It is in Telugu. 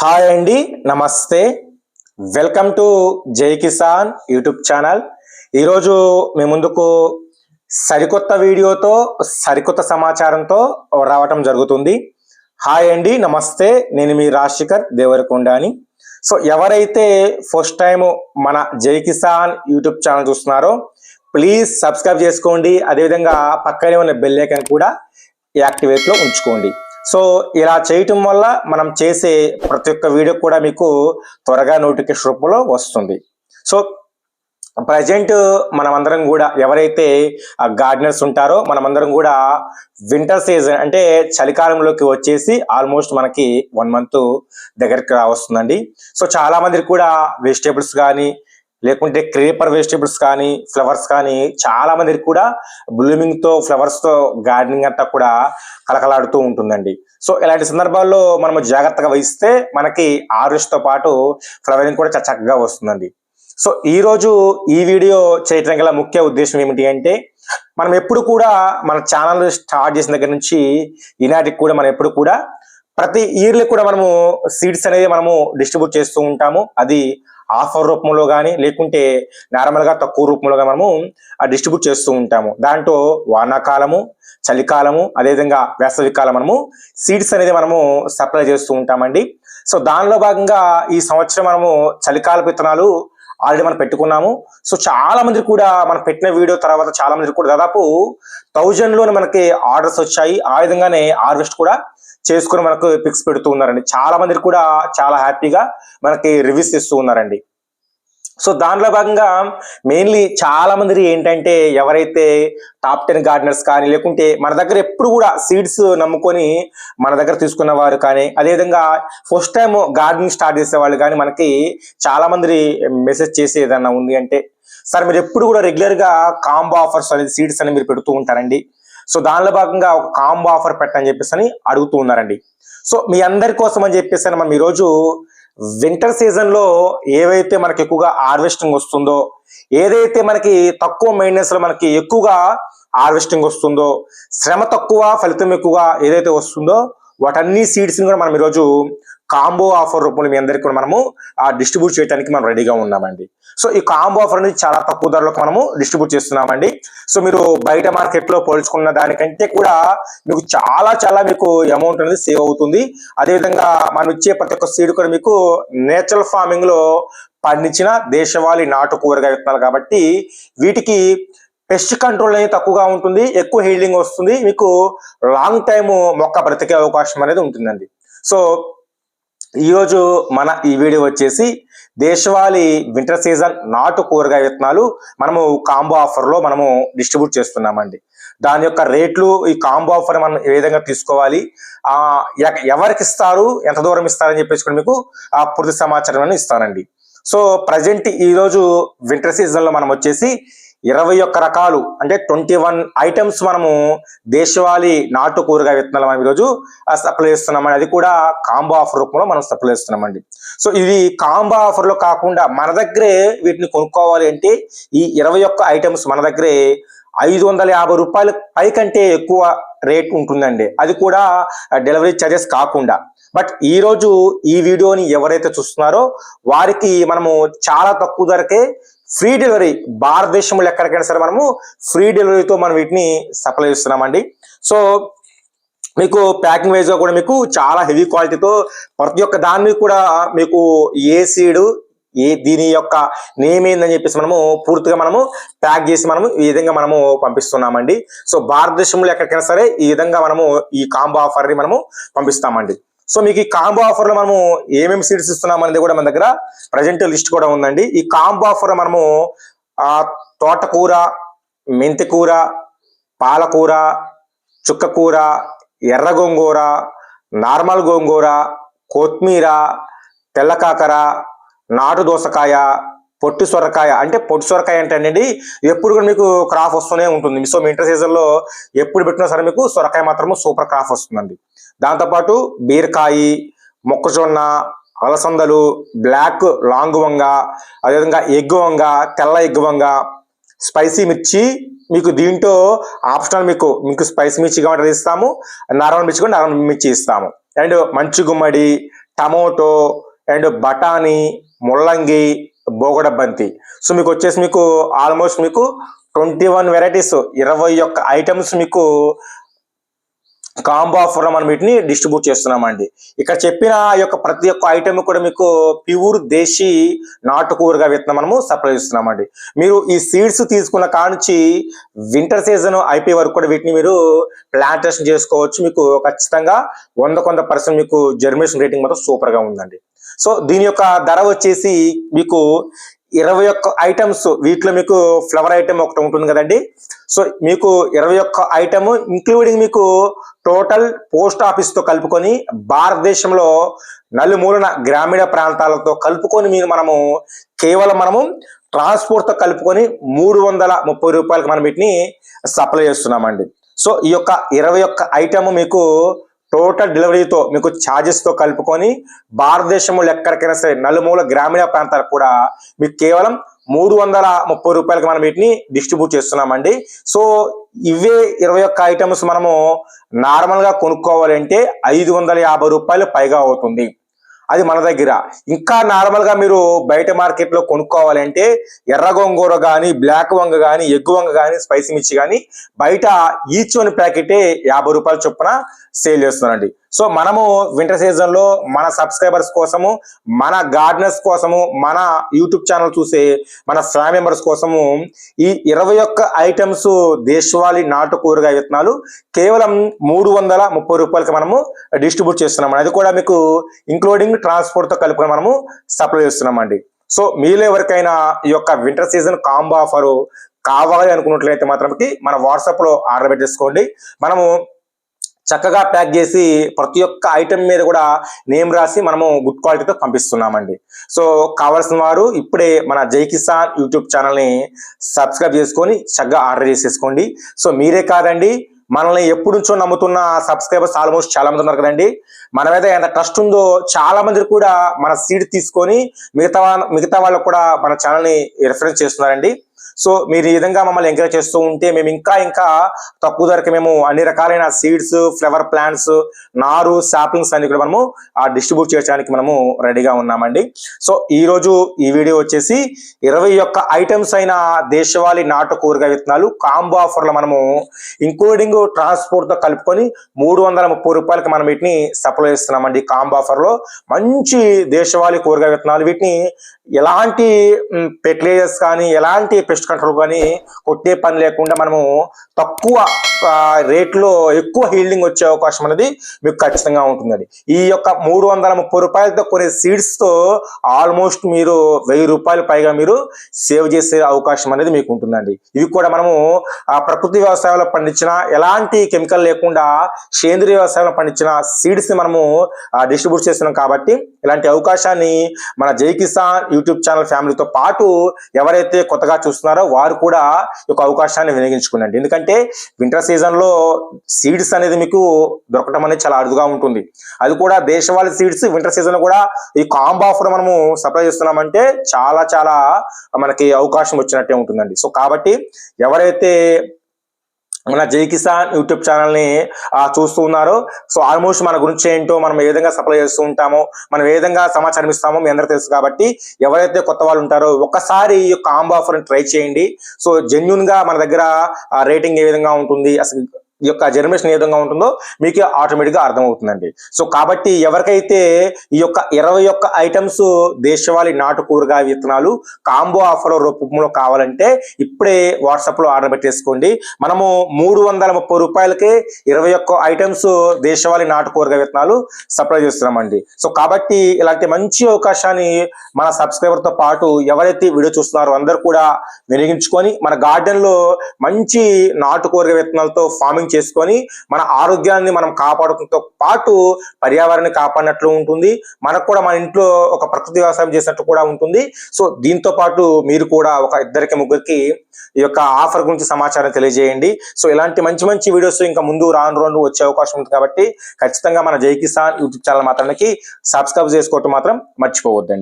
హాయ్ అండి నమస్తే. వెల్కమ్ టు జై కిసాన్ యూట్యూబ్ ఛానల్. ఈరోజు మీ ముందుకు సరికొత్త వీడియోతో సరికొత్త సమాచారంతో రావటం జరుగుతుంది. హాయ్ అండి నమస్తే. నేను మీ రాజశేఖర్ దేవరకొండ అని సో ఎవరైతే ఫస్ట్ టైం మన జై కిసాన్ యూట్యూబ్ ఛానల్ చూస్తున్నారో ప్లీజ్ సబ్స్క్రైబ్ చేసుకోండి. అదేవిధంగా పక్కనే ఉన్న బెల్ కూడా యాక్టివేట్లో ఉంచుకోండి. సో ఇలా చేయటం వల్ల మనం చేసే ప్రతి ఒక్క వీడియో కూడా మీకు త్వరగా నోటిఫికేషన్ రూపంలో వస్తుంది. సో ప్రజెంట్ మనమందరం కూడా ఎవరైతే గార్డెనర్స్ ఉంటారో మనమందరం కూడా వింటర్ సీజన్ అంటే చలికాలంలోకి వచ్చేసి ఆల్మోస్ట్ మనకి వన్ మంత్ దగ్గరికి రావస్తుందండి. సో చాలా మందికి కూడా వెజిటేబుల్స్ కానీ లేకుంటే క్రేపర్ వెజిటేబుల్స్ కానీ ఫ్లవర్స్ కానీ చాలా మందికి కూడా బ్లూమింగ్తో ఫ్లవర్స్తో గార్డెనింగ్ అంతా కూడా కలకలాడుతూ ఉంటుందండి. సో ఇలాంటి సందర్భాల్లో మనం జాగ్రత్తగా వహిస్తే మనకి ఆరుష్తో పాటు ఫ్లవరింగ్ కూడా చక్కగా వస్తుందండి. సో ఈ రోజు ఈ వీడియో చేయటం గల ముఖ్య ఉద్దేశం ఏమిటి అంటే మనం ఎప్పుడు కూడా మన ఛానల్ స్టార్ట్ చేసిన దగ్గర నుంచి ఈనాటికి కూడా మనం ఎప్పుడు కూడా ప్రతి ఇయర్లీ కూడా మనము సీడ్స్ అనేది మనము డిస్ట్రిబ్యూట్ చేస్తూ ఉంటాము. అది ఆఫర్ రూపంలో కానీ లేకుంటే నార్మల్గా తక్కువ రూపంలో కానీ మనము డిస్ట్రిబ్యూట్ చేస్తూ ఉంటాము. దాంట్లో వానాకాలము చలికాలము అదేవిధంగా వేసవి కాలం మనము సీడ్స్ అనేది మనము సప్లై చేస్తూ ఉంటామండి. సో దానిలో భాగంగా ఈ సంవత్సరం మనము చలికాల విత్తనాలు ఆల్రెడీ మనం పెట్టుకున్నాము. సో చాలా మంది కూడా మనం పెట్టిన వీడియో తర్వాత చాలా మంది కూడా దాదాపు థౌజండ్లోనే మనకి ఆర్డర్స్ వచ్చాయి. ఆ విధంగానే హార్వెస్ట్ కూడా చేసుకుని మనకు పిక్స్ పెడుతూ ఉన్నారండి. చాలా మంది కూడా చాలా హ్యాపీగా మనకి రివ్యూస్ ఇస్తూ ఉన్నారండి. సో దాంట్లో భాగంగా మెయిన్లీ చాలా మంది ఏంటంటే ఎవరైతే టాప్ టెన్ గార్డెనర్స్ కానీ లేకుంటే మన దగ్గర ఎప్పుడు కూడా సీడ్స్ నమ్ముకొని మన దగ్గర తీసుకున్న వారు కానీ అదేవిధంగా ఫస్ట్ టైం గార్డెనింగ్ స్టార్ట్ చేసే వాళ్ళు కానీ మనకి చాలా మంది మెసేజ్ చేసే ఏదన్నా ఉంది అంటే సార్ మీరు ఎప్పుడు కూడా రెగ్యులర్గా కాంబో ఆఫర్స్ అనేది సీడ్స్ అని మీరు పెడుతూ ఉంటారండి. సో దానిలో భాగంగా ఒక కాంబో ఆఫర్ పెట్టని చెప్పేసి అని అడుగుతూ ఉన్నారండి. సో మీ అందరి కోసం అని చెప్పేసి మనం ఈరోజు వింటర్ సీజన్లో ఏవైతే మనకి ఎక్కువగా హార్వెస్టింగ్ వస్తుందో ఏదైతే మనకి తక్కువ మెయింటెనెన్స్లో మనకి ఎక్కువగా హార్వెస్టింగ్ వస్తుందో శ్రమ తక్కువ ఫలితం ఎక్కువగా ఏదైతే వస్తుందో వాటన్ని సీడ్స్ కూడా మనం ఈరోజు కాంబో ఆఫర్ రూపంలో మీ అందరికీ కూడా మనము ఆ డిస్ట్రిబ్యూట్ చేయడానికి మనం రెడీగా ఉన్నామండి. సో ఈ కాంబో ఆఫర్ అనేది చాలా తక్కువ ధరలకు మనము డిస్ట్రిబ్యూట్ చేస్తున్నామండి. సో మీరు బయట మార్కెట్లో పోల్చుకున్న దానికంటే కూడా మీకు చాలా చాలా మీకు అమౌంట్ అనేది సేవ్ అవుతుంది. అదేవిధంగా మనం ఇచ్చే ప్రతి ఒక్క సీడ్ కూడా మీకు నేచురల్ ఫార్మింగ్లో పండించిన దేశవాళీ నాటు కూరగాయ విత్తనాలు కాబట్టి వీటికి పెస్ట్ కంట్రోల్ అనేది తక్కువగా ఉంటుంది ఎక్కువ హీల్డింగ్ వస్తుంది మీకు లాంగ్ టైమ్ మొక్క బ్రతికే అవకాశం అనేది ఉంటుందండి. సో ఈరోజు మన ఈ వీడియో వచ్చేసి దేశవాళీ వింటర్ సీజన్ నాటు కూరగాయ విత్తనాలు మనము కాంబో ఆఫర్లో మనము డిస్ట్రిబ్యూట్ చేస్తున్నామండి. దాని యొక్క రేట్లు ఈ కాంబో ఆఫర్ మనం ఏ విధంగా తీసుకోవాలి ఎ- ఎవరికి ఇస్తారు ఎంత దూరం ఇస్తారని చెప్పేసి కూడా మీకు ఆ పూర్తి సమాచారం ఇస్తానండి. సో ప్రజెంట్ ఈరోజు వింటర్ సీజన్లో మనం వచ్చేసి ఇరవై ఒక్క రకాలు అంటే ట్వంటీ వన్ ఐటమ్స్ మనము దేశవాళీ నాటు కూరగాయ విత్తనాలు మనం ఈరోజు సప్లై చేస్తున్నామండి. అది కూడా కాంబో ఆఫర్ రూపంలో మనం సప్లై చేస్తున్నామండి. సో ఇది కాంబో ఆఫర్లో కాకుండా మన దగ్గరే వీటిని కొనుక్కోవాలి అంటే ఈ ఇరవై ఒక్క ఐటమ్స్ మన దగ్గరే ఐదు వందల యాభై రూపాయల పైకంటే ఎక్కువ రేట్ ఉంటుందండి. అది కూడా డెలివరీ ఛార్జెస్ కాకుండా. బట్ ఈ రోజు ఈ వీడియోని ఎవరైతే చూస్తున్నారో వారికి మనము చాలా తక్కువ ధరకే ఫ్రీ డెలివరీ భారతదేశంలో ఎక్కడికైనా సరే మనము ఫ్రీ డెలివరీతో మనం వీటిని సప్లై చేస్తున్నామండి. సో మీకు ప్యాకింగ్ వైజ్ కూడా మీకు చాలా హెవీ క్వాలిటీతో ప్రతి ఒక్క దాన్ని కూడా మీకు ఏ సీడు ఏ దీని యొక్క నేమ్ ఏందని చెప్పేసి మనము పూర్తిగా మనము ప్యాక్ చేసి మనము ఈ విధంగా మనము పంపిస్తున్నామండి. సో భారతదేశంలో ఎక్కడికైనా సరే ఈ విధంగా మనము ఈ కాంబో ఆఫర్ని మనము పంపిస్తామండి. సో మీకు ఈ కాంబో ఆఫర్లో మనము ఏమేమి సీడ్స్ ఇస్తున్నాం అనేది కూడా మన దగ్గర ప్రజెంట్ లిస్ట్ కూడా ఉందండి. ఈ కాంబో ఆఫర్లో మనము ఆ తోటకూర మెంతికూర పాలకూర చుక్కకూర ఎర్ర గోంగూర నార్మల్ గోంగూర కొత్తిమీర తెల్లకాకర నాటు దోసకాయ పొట్టు సొరకాయ అంటే పొట్టు సొరకాయ అంటే అండి ఎప్పుడు కూడా మీకు క్రాప్ వస్తూనే ఉంటుంది. సో మీ ఇంటర్ సీజన్లో ఎప్పుడు పెట్టినా సరే మీకు సొరకాయ మాత్రము సూపర్ క్రాప్ వస్తుందండి. దాంతోపాటు బీరకాయి మొక్కజొన్న అలసందలు బ్లాక్ లాంగ్ వంగ అదేవిధంగా ఎగ్ వంగ తెల్ల ఎగ్ వంగ స్పైసీ మిర్చి మీకు దీంట్లో ఆప్షనల్ మీకు మీకు స్పైసీ మిర్చి కావాలంటే ఇస్తాము నార్మల్ మిర్చి కూడా నార్మల్ మిర్చి ఇస్తాము. అండ్ మంచి గుమ్మడి టమోటో అండ్ బఠానీ ముల్లంగి బోగడ బంతి. సో మీకు వచ్చేసి మీకు ఆల్మోస్ట్ మీకు ట్వంటీ వన్ వెరైటీస్ ఇరవై ఒక్క ఐటమ్స్ మీకు కాంబో ఆఫర్లో మనం వీటిని డిస్ట్రిబ్యూట్ చేస్తున్నామండి. ఇక్కడ చెప్పిన యొక్క ప్రతి ఒక్క ఐటమ్ కూడా మీకు ప్యూర్ దేశీ నాటుకూరగా విత్తనం మనము సప్లై చేస్తున్నామండి. మీరు ఈ సీడ్స్ తీసుకున్న కానుంచి వింటర్ సీజన్ అయిపోయే వరకు కూడా వీటిని మీరు ప్లాంటేషన్ చేసుకోవచ్చు. మీకు ఖచ్చితంగా వంద కొంత పర్సెంట్ మీకు జర్మినేషన్ రేటింగ్ మాత్రం సూపర్గా ఉందండి. సో దీని యొక్క ధర వచ్చేసి మీకు ఇరవై ఒక్క ఐటమ్స్ వీటిలో మీకు ఫ్లవర్ ఐటమ్ ఒకటి ఉంటుంది కదండి. సో మీకు ఇరవై ఒక్క ఐటమ్ ఇంక్లూడింగ్ మీకు టోటల్ పోస్ట్ ఆఫీస్తో కలుపుకొని భారతదేశంలో నలుమూలన గ్రామీణ ప్రాంతాలతో కలుపుకొని మీరు మనము కేవలం మనము ట్రాన్స్పోర్ట్తో కలుపుకొని మూడు వందల ముప్పై రూపాయలకు మనం వీటిని సప్లై చేస్తున్నామండి. సో ఈ యొక్క ఇరవై ఒక్క ఐటమ్ మీకు టోటల్ డెలివరీతో మీకు ఛార్జెస్తో కలుపుకొని భారతదేశంలో ఎక్కడికైనా సరే నలుమూల గ్రామీణ ప్రాంతాలకు కూడా మీకు కేవలం మూడు వందల ముప్పై రూపాయలకి మనం వీటిని డిస్ట్రిబ్యూట్ చేస్తున్నామండి. సో ఇవే ఇరవై ఒక్క ఐటమ్స్ మనము నార్మల్గా కొనుక్కోవాలంటే ఐదు వందల యాభై రూపాయలు పైగా అవుతుంది. అది మన దగ్గర. ఇంకా నార్మల్గా మీరు బయట మార్కెట్లో కొనుక్కోవాలంటే ఎర్ర గోంగూర కానీ బ్లాక్ వంగ కానీ ఎగ్గు వంగ కానీ స్పైసీ మిర్చి కానీ బయట ఈచ్ వన్ ప్యాకెటే యాభై రూపాయల చొప్పున సేల్ చేస్తున్నారండి. సో మనము వింటర్ సీజన్లో మన సబ్స్క్రైబర్స్ కోసము మన గార్డెనర్స్ కోసము మన యూట్యూబ్ ఛానల్ చూసే మన ఫ్యామిలీ మెంబర్స్ కోసము ఈ ఇరవై ఒక్క ఐటమ్స్ దేశవాళీ నాటు కూరగాయ విత్తనాలు కేవలం మూడు వందల ముప్పై రూపాయలకి మనము డిస్ట్రిబ్యూట్ చేస్తున్నాం. అది కూడా మీకు ఇంక్లూడింగ్ ట్రాన్స్పోర్ట్తో కలుపుకొని మనము సప్లై చేస్తున్నామండి సో మీలో ఎవరికైనా ఈ యొక్క వింటర్ సీజన్ కాంబో ఆఫర్ కావాలి అనుకున్నట్లయితే మాత్రమే మన వాట్సాప్లో ఆర్డర్ పెట్టేసుకోండి. మనము చక్కగా ప్యాక్ చేసి ప్రతి ఒక్క ఐటెం మీద కూడా నేమ్ రాసి మనము గుడ్ క్వాలిటీతో పంపిస్తున్నామండి. సో కావాల్సిన వారు ఇప్పుడే మన జై కిసాన్ యూట్యూబ్ ఛానల్ని సబ్స్క్రైబ్ చేసుకొని చక్కగా ఆర్డర్ చేసేసుకోండి. సో మీరే కాదండి మనల్ని ఎప్పుడు నుంచో నమ్ముతున్న సబ్స్క్రైబర్స్ ఆల్మోస్ట్ చాలా మంది ఉన్నారు కదండి. మన మీద ఎంత ట్రస్ట్ ఉందో చాలా మంది కూడా మన సీడ్ తీసుకొని మిగతా మిగతా వాళ్ళకు కూడా మన ఛానల్ని రిఫరెన్స్ చేస్తున్నారండి. సో మీరు ఈ విధంగా మమ్మల్ని ఎంకరేజ్ చేస్తూ ఉంటే మేము ఇంకా ఇంకా తక్కువ ధరకి మేము అన్ని రకాలైన సీడ్స్ ఫ్లవర్ ప్లాంట్స్ నారు సాప్లింగ్స్ అన్ని కూడా మనము ఆ డిస్ట్రిబ్యూట్ చేయడానికి మనము రెడీగా ఉన్నామండి. సో ఈ రోజు ఈ వీడియో వచ్చేసి ఇరవై ఒక్క ఐటమ్స్ అయిన దేశవాళీ నాటు కూరగాయ విత్తనాలు కాంబో ఆఫర్లో మనము ఇంక్లూడింగ్ ట్రాన్స్పోర్ట్తో కలుపుకొని మూడు వందల ముప్పై రూపాయలకి మనం వీటిని సప్లై చేస్తున్నామండి కాంబో ఆఫర్లో మంచి దేశవాళీ కూరగాయ విత్తనాలు. వీటిని ఎలాంటి ఫెర్టిలైజర్స్ కానీ ఎలాంటి పెస్ట్ కంట్రోల్ కానీ కొట్టే పని లేకుండా మనము తక్కువ రేట్లో ఎక్కువ హీల్డింగ్ వచ్చే అవకాశం అనేది మీకు ఖచ్చితంగా ఉంటుందండి. ఈ యొక్క మూడు వందల ముప్పై రూపాయలతో కొనే సీడ్స్తో ఆల్మోస్ట్ మీరు వెయ్యి రూపాయలు పైగా మీరు సేవ్ చేసే అవకాశం అనేది మీకు ఉంటుందండి. ఇవి కూడా మనము ప్రకృతి వ్యవసాయంలో పండించిన ఎలాంటి కెమికల్ లేకుండా సేంద్రియ వ్యవసాయంలో పండించిన సీడ్స్ని మనము డిస్ట్రిబ్యూట్ చేస్తున్నాం కాబట్టి ఇలాంటి అవకాశాన్ని మన జై కిసాన్ యూట్యూబ్ ఛానల్ ఫ్యామిలీతో పాటు ఎవరైతే కొత్తగా చూస్తున్నారో వారు కూడా ఈ యొక్క అవకాశాన్ని వినియోగించుకునండి ఎందుకంటే వింటర్ సీజన్లో సీడ్స్ అనేది మీకు దొరకటం అనేది చాలా అరుదుగా ఉంటుంది. అది కూడా దేశవాళీ సీడ్స్ వింటర్ సీజన్ కూడా ఈ కాంబో ఆఫర్ మనము సప్లై చేస్తున్నామంటే చాలా చాలా మనకి అవకాశం వచ్చినట్టే ఉంటుందండి. సో కాబట్టి ఎవరైతే మన జై కిసాన్ యూట్యూబ్ ఛానల్ని ఆ, చూస్తూ ఉన్నారు. సో ఆల్మోస్ట్ మన గురించి ఏంటో మనం ఏ విధంగా సప్లై చేస్తూ ఉంటామో మనం ఏ విధంగా సమాచారం ఇస్తామో మీ అందరూ తెలుసు కాబట్టి ఎవరైతే కొత్త వాళ్ళు ఉంటారో ఒక్కసారి ఈ యొక్క ఆంబో ఆఫర్ని ట్రై చేయండి. సో జెన్యున్గా మన దగ్గర రేటింగ్ ఏ విధంగా ఉంటుంది అసలు యొక్క జనరేషన్ ఏ విధంగా ఉంటుందో మీకు ఆటోమేటిక్గా అర్థమవుతుందండి. సో కాబట్టి ఎవరికైతే ఈ యొక్క ఇరవై ఒక్క ఐటమ్స్ దేశవాళీ నాటు కూరగాయ విత్తనాలు కాంబో ఆఫర్ రూపంలో కావాలంటే ఇప్పుడే వాట్సాప్లో ఆర్డర్ పెట్టేసుకోండి. మనము మూడు వందల ముప్పై రూపాయలకే ఇరవై ఒక్క ఐటమ్స్ దేశవాళీ నాటు కూరగాయ విత్తనాలు సప్లై చేస్తున్నామండి. సో కాబట్టి ఇలాంటి మంచి అవకాశాన్ని మన సబ్స్క్రైబర్తో పాటు ఎవరైతే వీడియో చూస్తున్నారో అందరూ కూడా వినియోగించుకొని మన గార్డెన్లో మంచి నాటు కూరగాయ విత్తనాలతో ఫార్మింగ్ చేసుకొని మన ఆరోగ్యాన్ని మనం కాపాడుకుంటూ పాటు పర్యావరణాన్ని కాపాడినట్లు ఉంటుంది. మనకు కూడా మన ఇంట్లో ఒక ప్రకృతి వ్యవసాయం చేసినట్టు కూడా ఉంటుంది. సో దీంతో పాటు మీరు కూడా ఒక ఇద్దరికి ముగ్గురికి ఈ యొక్క ఆఫర్ గురించి సమాచారం తెలియజేయండి. సో ఇలాంటి మంచి మంచి వీడియోస్ ఇంకా ముందు రాను రాను వచ్చే అవకాశం ఉంది కాబట్టి ఖచ్చితంగా మన జై కిసాన్ యూట్యూబ్ ఛానల్ మాత్రానికి సబ్స్క్రైబ్ చేసుకోవటం మాత్రం మర్చిపోవద్దండి.